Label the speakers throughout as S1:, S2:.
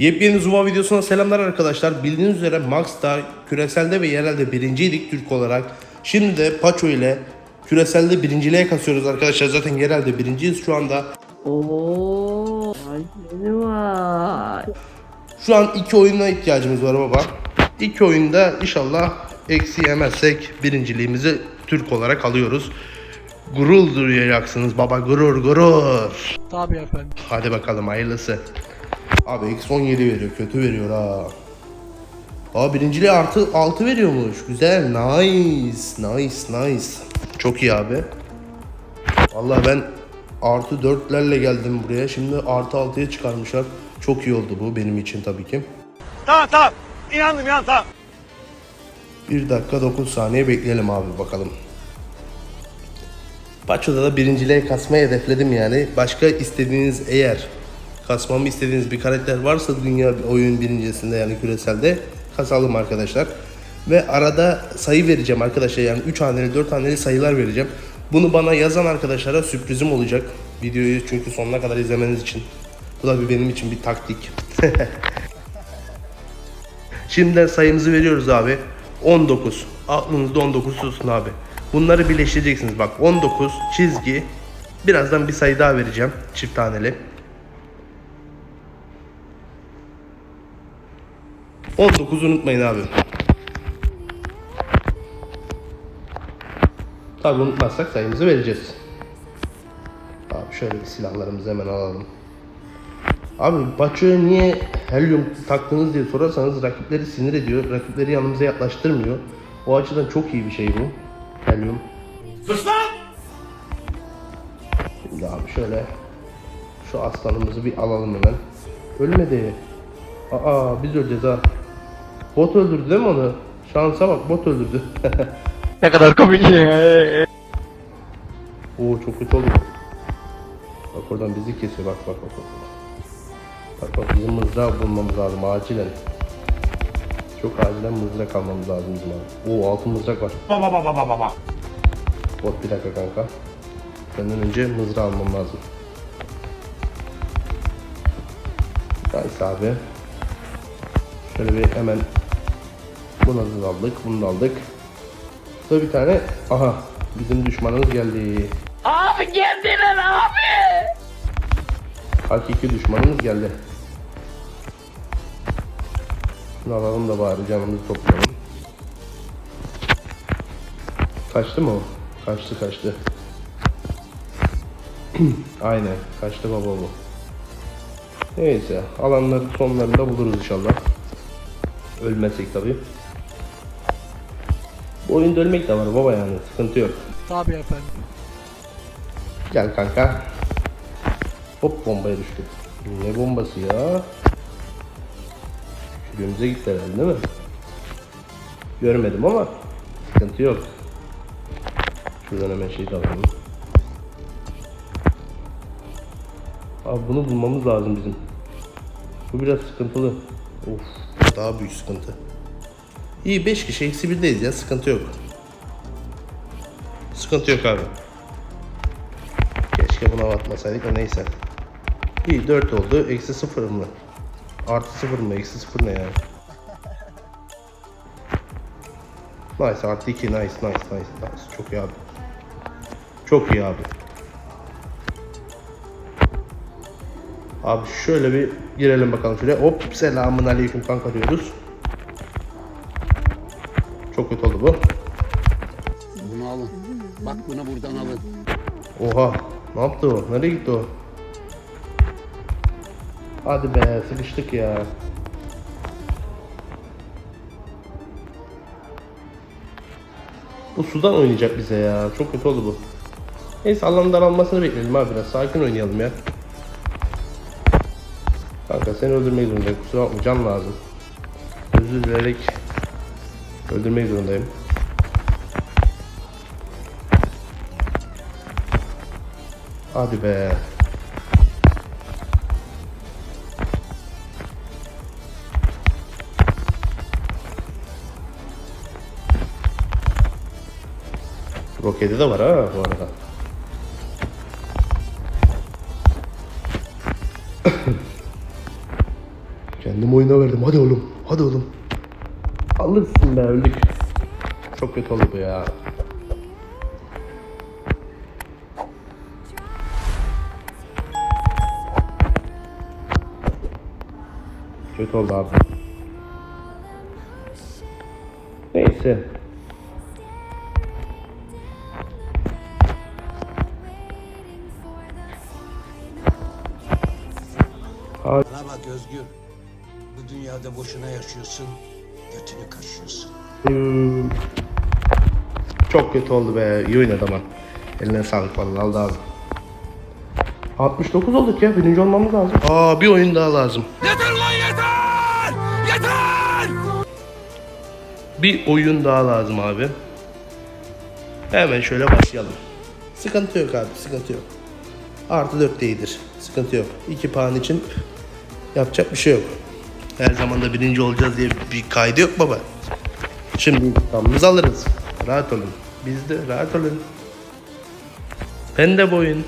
S1: Yepyeni Zuva videosuna selamlar arkadaşlar. Bildiğiniz üzere Max'ta küreselde ve yerelde birinciydik Türk olarak. Şimdi de Paço ile küreselde birinciliğe kasıyoruz arkadaşlar. Zaten yerelde birinciyiz şu anda.
S2: Oo, seni var.
S1: Şu an iki oyuna ihtiyacımız var baba. İki oyunda inşallah eksi yemezsek birinciliğimizi Türk olarak alıyoruz. Gurur duyacaksınız baba gurur gurur.
S3: Tabii efendim.
S1: Hadi bakalım hayırlısı. Abi eksi 17 veriyor kötü veriyor ha. Aa birinciliğe artı 6 veriyormuş. Güzel nice nice nice. Çok iyi abi. Vallahi ben artı 4'lerle geldim buraya. Şimdi artı 6'ya çıkarmışlar. Çok iyi oldu bu benim için tabii ki.
S4: Tamam tamam. İnandım ya tamam.
S1: 1 dakika 9 saniye bekleyelim abi bakalım. Paço'da da birinciliğe kasmayı hedefledim yani. Başka istediğiniz eğer kasmamı istediğiniz bir karakter varsa dünya oyun birincisinde yani küreselde kasalım arkadaşlar. Ve arada sayı vereceğim arkadaşlar yani 3 haneli 4 haneli sayılar vereceğim. Bunu bana yazan arkadaşlara sürprizim olacak. Videoyu çünkü sonuna kadar izlemeniz için. Bu da bir benim için bir taktik. Şimdiden sayımızı veriyoruz abi. 19. Aklınızda 19 tutun abi. Bunları birleştireceksiniz. Bak 19 çizgi. Birazdan bir sayı daha vereceğim. Çift taneli. 19 unutmayın abi. Tabi unutmazsak sayımızı vereceğiz. Abi şöyle bir silahlarımızı hemen alalım. Abi Baço'ya niye helyum taktınız diye sorarsanız rakipleri sinir ediyor. Rakipleri yanımıza yaklaştırmıyor. O açıdan çok iyi bir şey bu. Helyum.
S4: Sus lan!
S1: Şimdi abi şöyle şu aslanımızı bir alalım hemen. Ölmedi. Aa biz öleceğiz ha. Bot öldürdü değil mi onu? Şansa bak bot öldürdü.
S3: Ne kadar komik.
S1: Oo çok kötü oldu. Bak oradan bizi kesiyor bak bak bak. Bak bak, bak bizim mızrağı bulmamız lazım acilen. Çok acilen mızrak almamız lazım bizim abi. Oo altın mızrak var.
S4: Baba baba baba baba.
S1: Bot bir dakika kanka. Senden önce mızrağı almam lazım. Nice abi. Şöyle bir hemen bunu da aldık, bunu da aldık. Burada bir tane, aha bizim düşmanımız geldi.
S2: Abi geldiler abi.
S1: Hakiki düşmanımız geldi. Şunu alalım da bari canımızı toplayalım. Kaçtı mı o? Kaçtı kaçtı. Aynen kaçtı baba bu. Neyse alanları sonlarında buluruz inşallah. Ölmezsek tabi. Bu oyunda ölmek de var baba yani sıkıntı yok.
S3: Tabii efendim.
S1: Gel kanka. Hop bombaya düştü. Ne bombası ya? Şurumuza gitti herhalde değil mi? Görmedim ama sıkıntı yok. Şuradan hemen şey alalım. Abi bunu bulmamız lazım bizim. Bu biraz sıkıntılı. Of daha büyük sıkıntı. İyi 5 kişi eksi 1'deyiz ya sıkıntı yok. Sıkıntı yok abi. Keşke buna atmasaydık da neyse. İyi 4 oldu. Eksi 0 mı? Artı 0 mı? Eksi 0 ne yani? Nice artı 2 nice nice nice nice. Çok iyi abi. Çok iyi abi. Abi şöyle bir girelim bakalım şuraya. Hop selamun aleyküm kanka diyoruz. Çok kötü oldu bu.
S5: Bunu alın. Bak bunu buradan alın.
S1: Oha. Ne yaptı o? Nereye gitti o? Hadi be sıkıştık ya. Bu sudan oynayacak bize ya. Çok kötü oldu bu. Neyse alanın daralmasını bekleyelim abi biraz. Sakin oynayalım ya. Kanka seni öldürmek zorundayım. Kusura bakma can lazım. Özür dilerek öldürmek zorundayım. Hadi be. Roketi de var ha bu arada. Kendim oyuna verdim. Hadi oğlum. Hadi oğlum. Alırsın be öldük. Çok kötü oldu bu ya. Kötü oldu abi. Neyse.
S5: Bana bak Özgür. Bu dünyada boşuna yaşıyorsun. Götünü kaşıyorsun.
S1: Hmm. Çok kötü oldu be. İyi oynadı ama. Eline sağlık vallahi aldı abi. 69 olduk ya. Birinci olmamız lazım. Aa bir oyun daha lazım.
S4: Yeter lan yeter! Yeter!
S1: Bir oyun daha lazım abi. Hemen şöyle başlayalım. Sıkıntı yok abi. Sıkıntı yok. Artı 4 de iyidir. Sıkıntı yok. 2 puan için yapacak bir şey yok. Her zaman da birinci olacağız diye bir kaydı yok baba. Şimdi intikamımızı alırız. Rahat olun. Biz de rahat olun. Ben de bu oyun.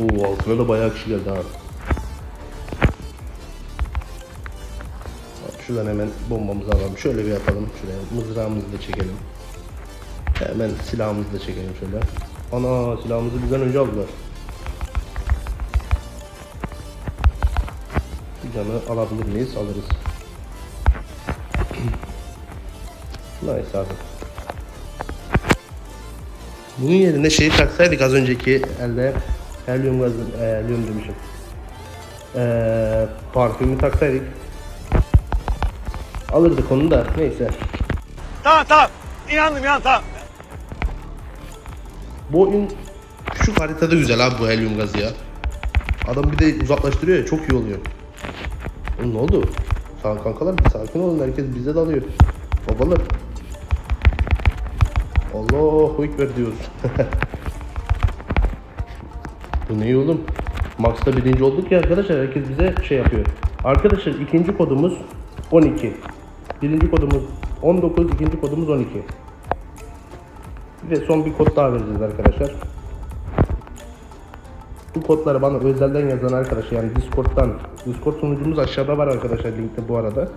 S1: Oo altına da bayağı kişi geldi ha. Şuradan hemen bombamızı alalım. Şöyle bir yapalım. Şuraya mızrağımızı da çekelim. Hemen silahımızı da çekelim şöyle. Ana silahımızı bizden önce aldılar. Canı alabilir miyiz? Alırız. nice abi. Bunun yerine şeyi taksaydık az önceki elde helyum gazı, e, helyum demişim. Eee parfümü taksaydık alırdık onu da neyse.
S4: Tamam tamam. İnandım ya tamam.
S1: Bu oyun küçük haritada güzel abi bu helyum gazı ya. Adam bir de uzaklaştırıyor ya çok iyi oluyor. Oğlum ne oldu? Sağ kankalar sakin olun herkes bize dalıyor. Babalar. Allahu Ekber diyoruz. bu ne oğlum? Max'ta birinci olduk ya arkadaşlar herkes bize şey yapıyor. Arkadaşlar ikinci kodumuz 12. Birinci kodumuz 19, ikinci kodumuz 12. Ve son bir kod daha vereceğiz arkadaşlar. Bu kodları bana özelden yazan arkadaşlar yani Discord'dan Discord sunucumuz aşağıda var arkadaşlar linkte bu arada.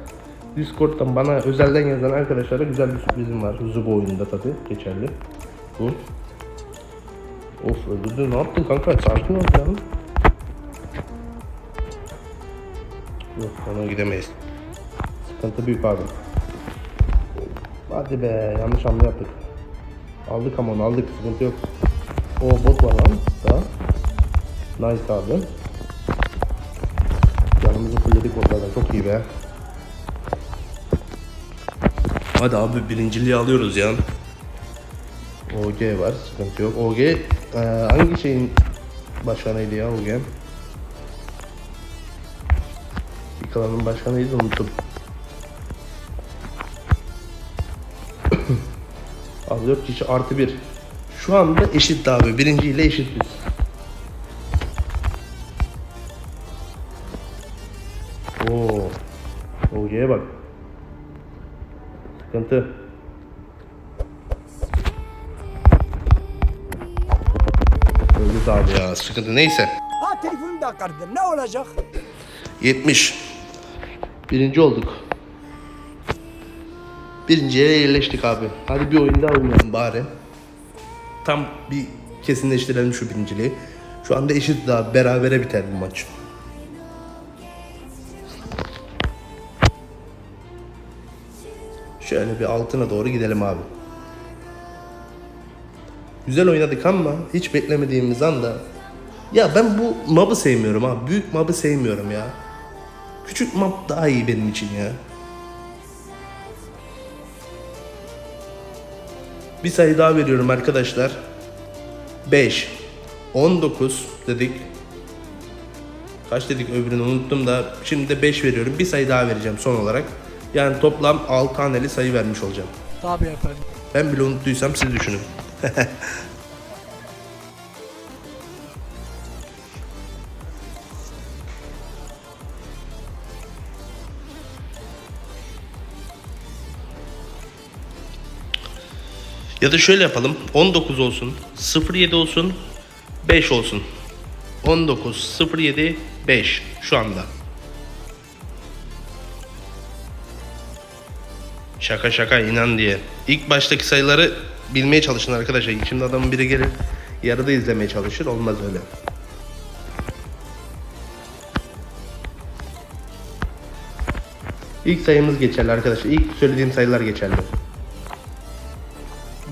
S1: Discord'dan bana özelden yazan arkadaşlara güzel bir sürprizim var. Zubo oyununda tabi geçerli. Bu. Of öldürdün ne yaptın kanka sakin ol ya. Yok ona gidemeyiz. Sıkıntı büyük abi. Hadi be yanlış hamle yaptık. Aldık ama onu aldık sıkıntı yok. O bot var lan daha. Nice abi. Canımızı fullledik ortadan çok iyi be. Hadi abi birinciliği alıyoruz ya. OG var sıkıntı yok. OG e, hangi şeyin başkanıydı ya OG? Bir klanın başkanıydı unuttum. Abi 4 kişi artı 1. Şu anda eşit abi. Birinci ile eşitiz. Sıkıntı. Öldü abi ya. Sıkıntı neyse.
S6: Ha telefonu da kırdım. Ne olacak?
S1: 70. Birinci olduk. Birinciye yerleştik abi. Hadi bir oyun daha oynayalım bari. Tam bir kesinleştirelim şu birinciliği. Şu anda eşit daha berabere biter bu maç. Şöyle bir altına doğru gidelim abi. Güzel oynadık ama hiç beklemediğimiz anda ya ben bu mob'ı sevmiyorum abi. Büyük mob'ı sevmiyorum ya. Küçük mob daha iyi benim için ya. Bir sayı daha veriyorum arkadaşlar. 5 19 dedik. Kaç dedik öbürünü unuttum da şimdi de 5 veriyorum. Bir sayı daha vereceğim son olarak. Yani toplam 6 haneli sayı vermiş olacağım.
S3: Tabii efendim.
S1: Ben bile unuttuysam siz düşünün. ya da şöyle yapalım. 19 olsun, 07 olsun, 5 olsun. 19.07 5 şu anda. Şaka şaka inan diye. İlk baştaki sayıları bilmeye çalışın arkadaşlar. Şimdi adamın biri gelir yarıda izlemeye çalışır. Olmaz öyle. İlk sayımız geçerli arkadaşlar. İlk söylediğim sayılar geçerli.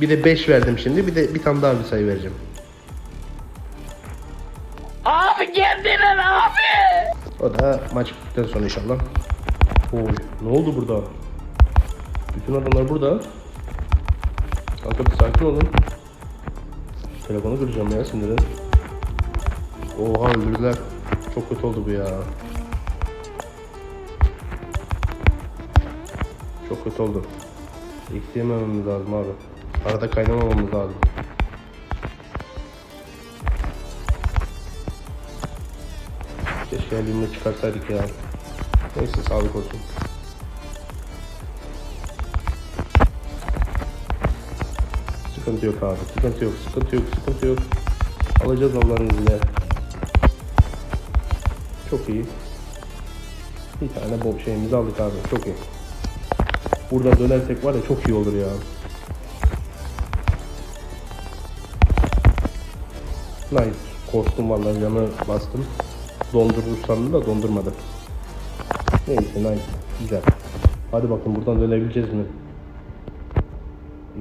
S1: Bir de 5 verdim şimdi. Bir de bir tane daha bir sayı vereceğim.
S2: Abi geldiler abi.
S1: O da maç bittikten sonra inşallah. Oy, ne oldu burada? Bütün adamlar burada. Kanka bir sakin olun. Telefonu kıracağım ya sinirden. Oha öldürdüler. Çok kötü oldu bu ya. Çok kötü oldu. Eksiğemememiz lazım abi. Arada kaynamamamız lazım. Keşke elimle çıkarsaydık ya. Neyse sağlık olsun. Sıkıntı yok abi. Sıkıntı yok. Sıkıntı yok. Sıkıntı yok. Alacağız Allah'ın izniyle. Çok iyi. Bir tane bol şeyimizi aldık abi. Çok iyi. Burada dönersek var ya çok iyi olur ya. Nice. Korktum vallahi canı bastım. Dondurur sandım da dondurmadı. Neyse nice. Güzel. Hadi bakın buradan dönebileceğiz mi?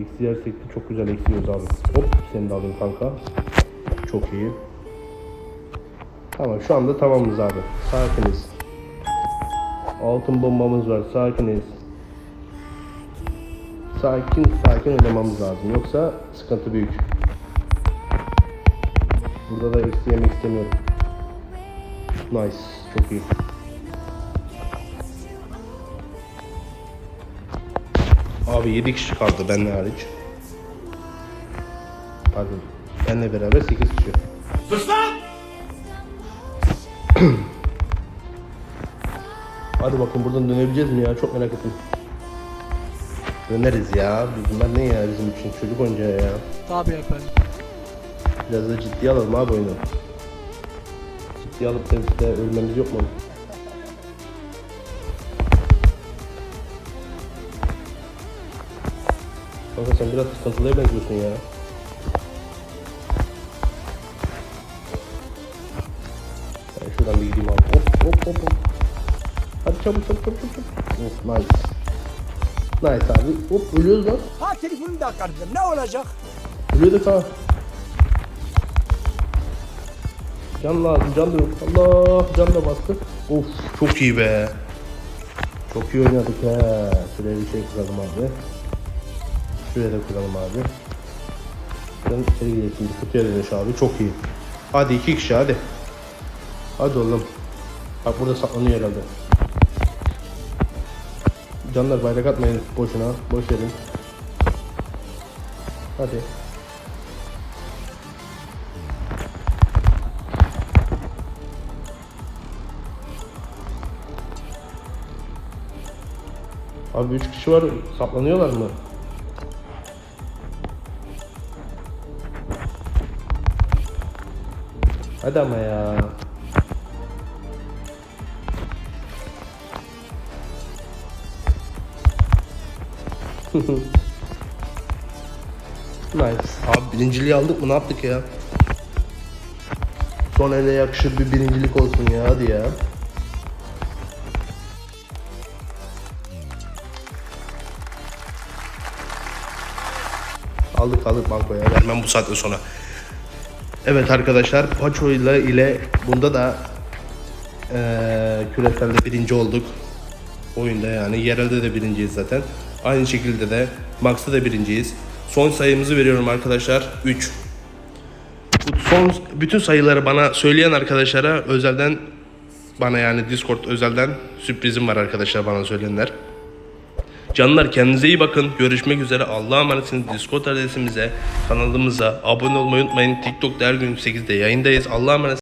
S1: Eksi yersek de çok güzel eksiyoruz abi. Hop seni de alayım kanka. Çok iyi. Tamam şu anda tamamız abi. Sakiniz. Altın bombamız var. Sakiniz. Sakin sakin oynamamız lazım. Yoksa sıkıntı büyük. Burada da eksi yemek istemiyorum. Nice. Çok iyi. Abi 7 kişi kaldı benle hariç. Pardon. Benle beraber 8 kişi.
S4: Sus lan!
S1: Hadi bakın buradan dönebileceğiz mi ya? Çok merak ettim. Döneriz ya. Bunlar ne ya bizim için? Çocuk oyuncağı ya.
S3: Tabii efendim.
S1: Biraz da ciddiye alalım abi oyunu. Ciddiye alıp da ölmemiz yok mu? Kanka sen biraz sıkıntılıya benziyorsun ya. Ben şuradan bir gideyim abi. Hop hop hop hop. Hadi çabuk çabuk çabuk çabuk. Of nice. Nice abi. Hop ölüyoruz lan.
S6: Ha telefonu da kırdım. Ne olacak?
S1: Ölüyorduk ha. Can lazım, can da yok. Allah, can da bastı. Of, çok iyi be. Çok iyi oynadık he. Şuraya bir şey kuralım abi. Şuraya da kuralım abi. Şuradan içeri gidelim şimdi. Kutuya dönüş abi. Çok iyi. Hadi iki kişi hadi. Hadi oğlum. Bak burada saklanıyor herhalde. Canlar bayrak atmayın boşuna. Boş verin. Hadi. Abi 3 kişi var. Saklanıyorlar mı? Hadi ama ya. nice. Abi birinciliği aldık mı? Ne yaptık ya? Son ele yakışır bir birincilik olsun ya. Hadi ya. Aldık aldık bankoya vermem bu saatten sonra. Evet arkadaşlar Paço ile ile bunda da eee küreselde birinci olduk. Oyunda yani yerelde de birinciyiz zaten. Aynı şekilde de Max'ta da birinciyiz. Son sayımızı veriyorum arkadaşlar 3. Bu son bütün sayıları bana söyleyen arkadaşlara özelden bana yani Discord özelden sürprizim var arkadaşlar bana söyleyenler. Canlar kendinize iyi bakın. Görüşmek üzere. Allah'a emanetsiniz. Discord adresimize, kanalımıza abone olmayı unutmayın. TikTok'ta her gün 8'de yayındayız. Allah'a emanet.